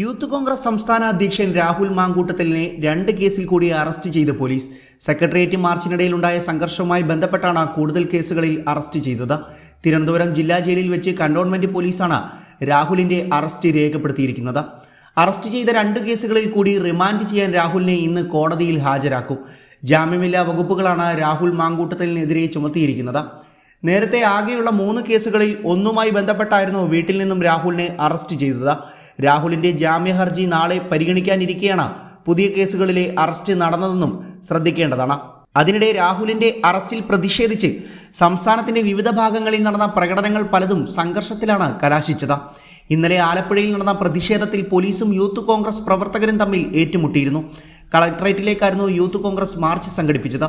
Youth Congress സംസ്ഥാന അധ്യക്ഷൻ രാഹുൽ മാങ്കൂട്ടത്തലിനെ രണ്ട് കേസിൽ കൂടി അറസ്റ്റ് ചെയ്ത് പോലീസ്. സെക്രട്ടേറിയറ്റ് മാർച്ചിനിടയിലുണ്ടായ സംഘർഷവുമായി ബന്ധപ്പെട്ടാണ് കൂടുതൽ കേസുകളിൽ അറസ്റ്റ് ചെയ്തത്. തിരുവനന്തപുരം ജില്ലാ ജയിലിൽ വെച്ച് കണ്ടോൺമെന്റ് പോലീസാണ് രാഹുലിന്റെ അറസ്റ്റ് രേഖപ്പെടുത്തിയിരിക്കുന്നത്. അറസ്റ്റ് ചെയ്ത രണ്ട് കേസുകളിൽ കൂടി റിമാൻഡ് ചെയ്യാൻ രാഹുലിനെ ഇന്ന് കോടതിയിൽ ഹാജരാക്കും. ജാമ്യമില്ലാ വകുപ്പുകളാണ് രാഹുൽ മാങ്കൂട്ടത്തലിനെതിരെ ചുമത്തിയിരിക്കുന്നത്. നേരത്തെ ആകെയുള്ള മൂന്ന് കേസുകളിൽ ഒന്നുമായി ബന്ധപ്പെട്ടായിരുന്നു വീട്ടിൽ നിന്നും രാഹുലിനെ അറസ്റ്റ് ചെയ്തത്. രാഹുലിന്റെ ജാമ്യ ഹർജി നാളെ പരിഗണിക്കാനിരിക്കെയാണ് പുതിയ കേസുകളിലെ അറസ്റ്റ് നടന്നതെന്നും ശ്രദ്ധിക്കേണ്ടതാണ്. അതിനിടെ രാഹുലിന്റെ അറസ്റ്റിൽ പ്രതിഷേധിച്ച് സംസ്ഥാനത്തിന്റെ വിവിധ ഭാഗങ്ങളിൽ നടന്ന പ്രകടനങ്ങൾ പലതും സംഘർഷത്തിലാണ് കലാശിച്ചത്. ഇന്നലെ ആലപ്പുഴയിൽ നടന്ന പ്രതിഷേധത്തിൽ പോലീസും യൂത്ത് കോൺഗ്രസ് പ്രവർത്തകരും തമ്മിൽ ഏറ്റുമുട്ടിയിരുന്നു. കളക്ടറേറ്റിലേക്കായിരുന്നു യൂത്ത് കോൺഗ്രസ് മാർച്ച് സംഘടിപ്പിച്ചത്.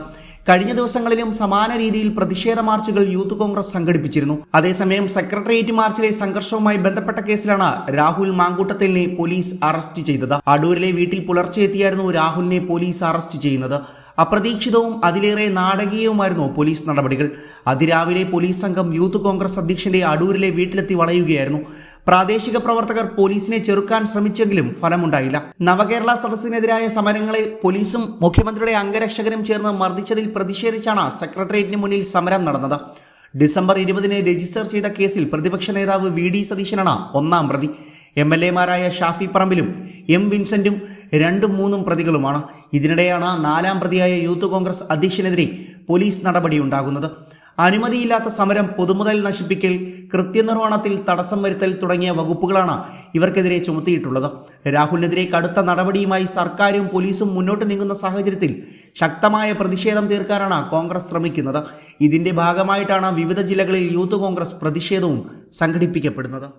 കഴിഞ്ഞ ദിവസങ്ങളിലും സമാന രീതിയിൽ പ്രതിഷേധ മാർച്ചുകൾ യൂത്ത് കോൺഗ്രസ് സംഘടിപ്പിച്ചിരുന്നു. അതേസമയം സെക്രട്ടേറിയറ്റ് മാർച്ചിലെ സംഘർഷവുമായി ബന്ധപ്പെട്ട കേസിലാണ് രാഹുൽ മാങ്കൂട്ടത്തിലിനെ പോലീസ് അറസ്റ്റ് ചെയ്തത്. അടൂരിലെ വീട്ടിൽ പുലർച്ചെ എത്തിയായിരുന്നു രാഹുലിനെ പോലീസ് അറസ്റ്റ് ചെയ്യുന്നത്. അപ്രതീക്ഷിതവും അതിലേറെ നാടകീയവുമായിരുന്നു പോലീസ് നടപടികൾ. അതിരാവിലെ പോലീസ് സംഘം യൂത്ത് കോൺഗ്രസ് അധ്യക്ഷന്റെ അടൂരിലെ വീട്ടിലെത്തി വളയുകയായിരുന്നു. പ്രാദേശിക പ്രവർത്തകർ പോലീസിനെ ചെറുക്കാൻ ശ്രമിച്ചെങ്കിലും ഫലമുണ്ടായില്ല. നവകേരള സദസ്സിനെതിരായ സമരങ്ങളെ പോലീസും മുഖ്യമന്ത്രിയുടെ അംഗരക്ഷകരും ചേർന്ന് മർദ്ദിച്ചതിൽ പ്രതിഷേധിച്ചാണ് സെക്രട്ടേറിയറ്റിന് മുന്നിൽ സമരം നടന്നത്. ഡിസംബർ ഇരുപതിന് രജിസ്റ്റർ ചെയ്ത കേസിൽ പ്രതിപക്ഷ നേതാവ് വി ഡി സതീശനാണ് ഒന്നാം പ്രതി. എം എൽ എമാരായ ഷാഫി പറമ്പിലും എം വിൻസെന്റും രണ്ടും മൂന്നും പ്രതികളുമാണ്. ഇതിനിടെയാണ് നാലാം പ്രതിയായ യൂത്ത് കോൺഗ്രസ് അധ്യക്ഷനെതിരെ പോലീസ് നടപടിയുണ്ടാകുന്നത്. അനുമതിയില്ലാത്ത സമരം പൊതുമുതൽ നശിപ്പിക്കൽ കൃത്യനിർവഹണത്തിൽ തടസ്സം വരുത്തൽ തുടങ്ങിയ വകുപ്പുകളാണ് ഇവർക്കെതിരെ ചുമത്തിയിട്ടുള്ളത്. രാഹുലിനെതിരെ കടുത്ത നടപടിയുമായി സർക്കാരും പോലീസും മുന്നോട്ട് നീങ്ങുന്ന സാഹചര്യത്തിൽ ശക്തമായ പ്രതിഷേധം തീർക്കാനാണ് കോൺഗ്രസ് ശ്രമിക്കുന്നത്. ഇതിന്റെ ഭാഗമായിട്ടാണ് വിവിധ ജില്ലകളിൽ യൂത്ത് കോൺഗ്രസ് പ്രതിഷേധവും സംഘടിപ്പിക്കപ്പെടുന്നത്.